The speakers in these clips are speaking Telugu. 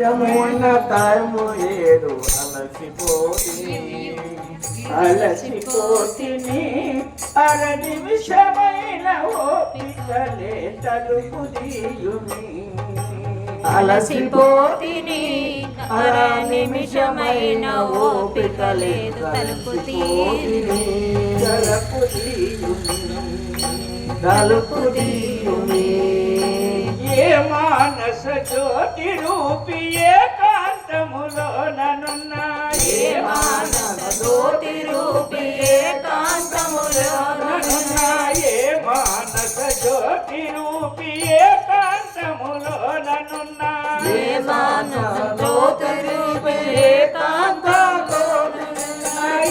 నిమిషమున్న టైము ఏడు అలసిపోయి అలసిపోతిని అర నిమిషమైన ఓపికలే తలుపు తీయుని అలసిపోతిని అర నిమిషమైన ఓపికలే లేదు తలుపు తీరిని తలుపు తీయుని తలుపు తీయుని ఏ మానస జ్యోతి రూపి ఏకాంతములో ననున్న ఏ మానవ జ్యోతి రూపి ఏకాంతములో ననున్న ఏ మానస జ్యోతి రూపి ఏకాంతములో ననున్న ఏ మానవ జ్యోతి రూపి ఏకాంతములో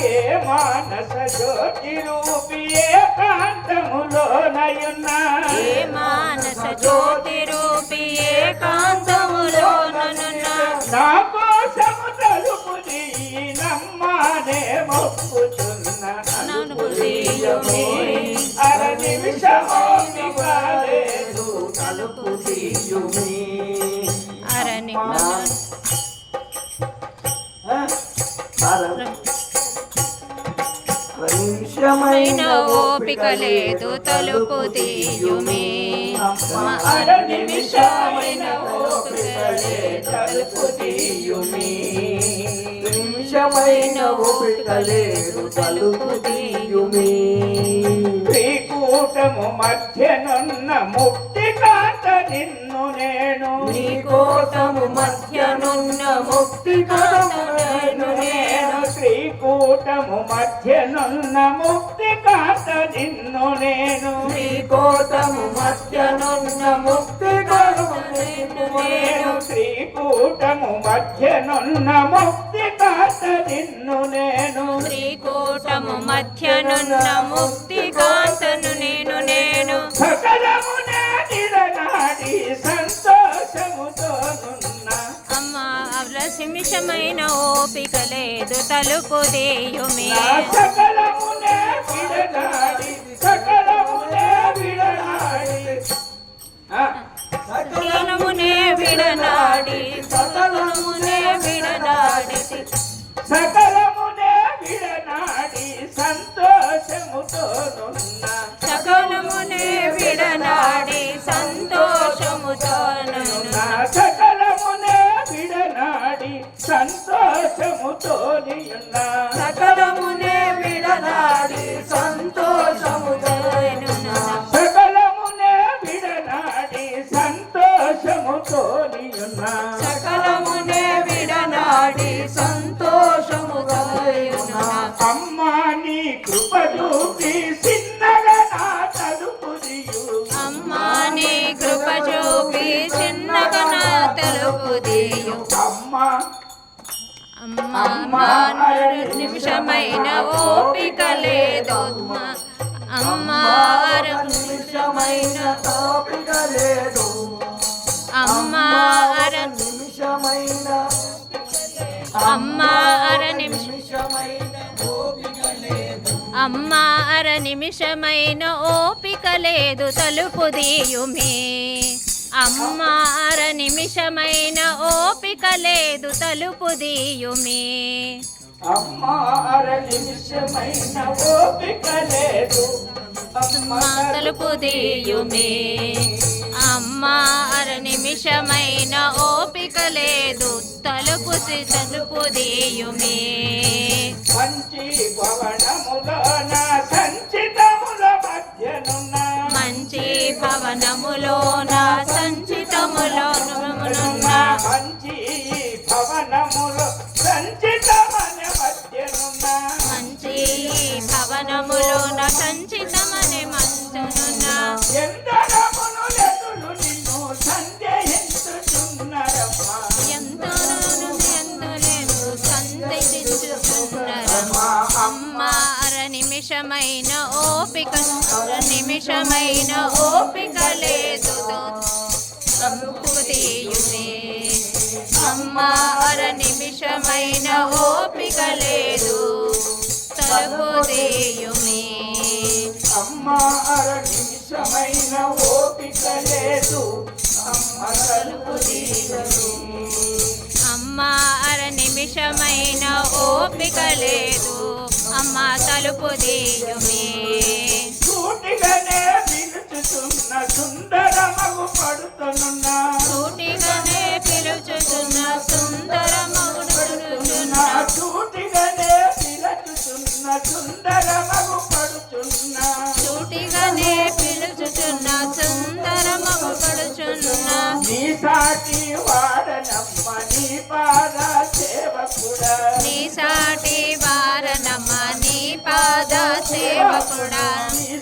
ఏ మానస జ్యోతి రూపి ఏకాంతములో నయున్నా ఏ మానస నమ్మానే మొక్కుచున్న అర నిమిషమో మిగలేదు తలుపు తీయుమి అరణి నిమిషమైన ఓపిక లేదు తలుపు తీయుమే అర నిమిషమైన ఓపిక లేదు తలుపు తీయుమి. నిమిషమైన ఓపిక లేదు తలుపు తీయుమి. త్రికూటము మధ్యనున్న ముక్తి కాంత నిన్ను నేను. నీ కోటము మధ్యనున్న ముక్తి నేను. నేను శ్రీకూటము మధ్యనున్న ముక్తి కాంత నిన్ను నేను. నీ కోటము మధ్యనున్న ముక్తి నేను. నేను శ్రీకూటము మధ్యనున్న ముక్తి కాంత నిన్ను నేను. శ్రీకూటము మధ్యనున్న ముక్తి కాంతను నేను నేను. సకలమునే నిరనాడి సంతోషముతో నున్న. అమ్మ అవల నిమిషమైన ఓపిక లేదు తలుపు తీయుమే. సంతోషముతో అమ్మా నిమిషమైన ఓపిక లేదు. అమ్మా నిమిషమైన ఓపిక లేదు. అమ్మా నిమిషమైన అమ్మా అర నిమిష నిమిషమైన ఓపిక లేదు. అమ్మా అర నిమిషమైన ఓపిక లేదు. తలుపు దీయుమే అమ్మా అర నిమిషమైన ఓపిక లేదు తలుపు దీయుమే అమ్మా అర నిమిషమైన ఓపిక లేదు. అమ్మా తలుపు దీయుమే అమ్మా అర నిమిషమైన ఓపిక లేదు తలుపు తలుపు దీయుమే మంచి భవనములోన సంచితముల మధ్యనున్న మంచి భవనములోన సంచితములోనున్న అవసరమైన ఓపిక లేదు. సంపుదీయునే అమ్మ అర నిమిషమైన ఓపిక లేదు. తలుపుదేయునే అమ్మ అర నిమిషమైన ఓపిక లేదు. అమ్మ తలుపుదేయునే అమ్మ అర నిమిషమైన ఓపిక లేదు. అమ్మ సాటి వారనమ్మ నీ పాద సేవకుడా.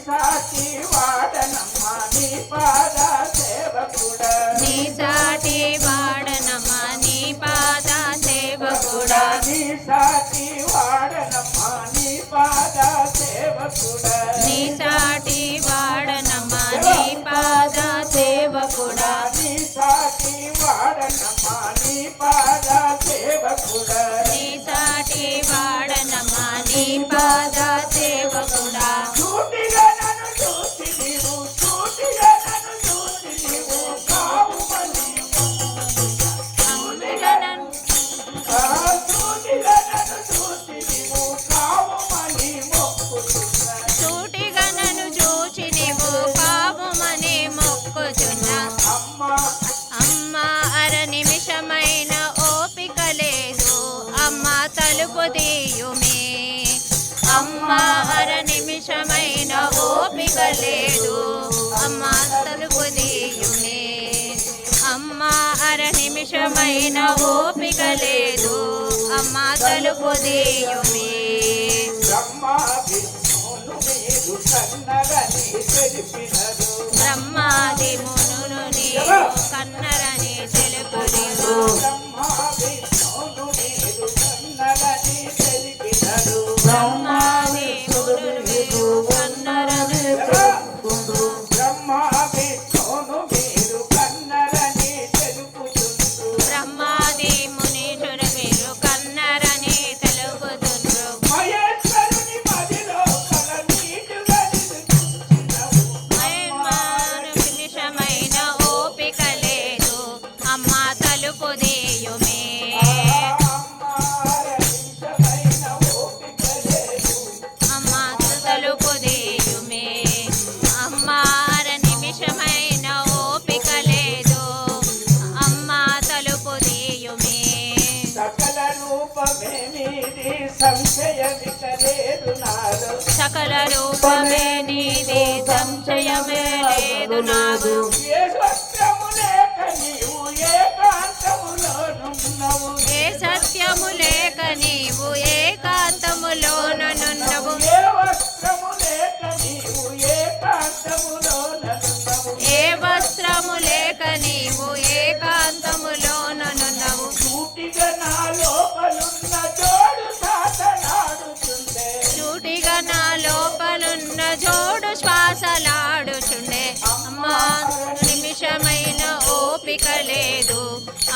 సాటి వాడనమ్మ నీ పాద సేవకుడా. నీ సాటి వాడనమ్మ నీ పాద సేవకుడా. నీ సాటి వాడనమ్మ నీ పాద సేవకుడా. నీ సాటి వాడనమ్మ నీ పాద సేవకుడా. నీ సాటి వాడనమ్మ నీ పాద సేవకుడా. வாழ తలుపుదీయుమే అమ్మ అర నిమిషమైన ఓపిక లేదు. అమ్మ తలుపుదీయుమే. అమ్మ అర నిమిషమైన ఓపిక లేదు. అమ్మ తలుపుదీయుమే. బ్రహ్మాది మునులు కన్నరని తెలుపు తలుపు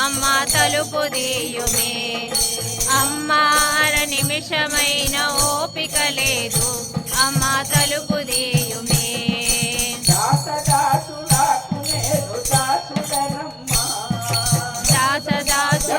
అమ్మ తలుపు దీయుమే అమ్మ అర నిమిషమైన ఓపిక లేదు. అమ్మ తలుపు దీయుమే దాసదాసు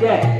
Yeah.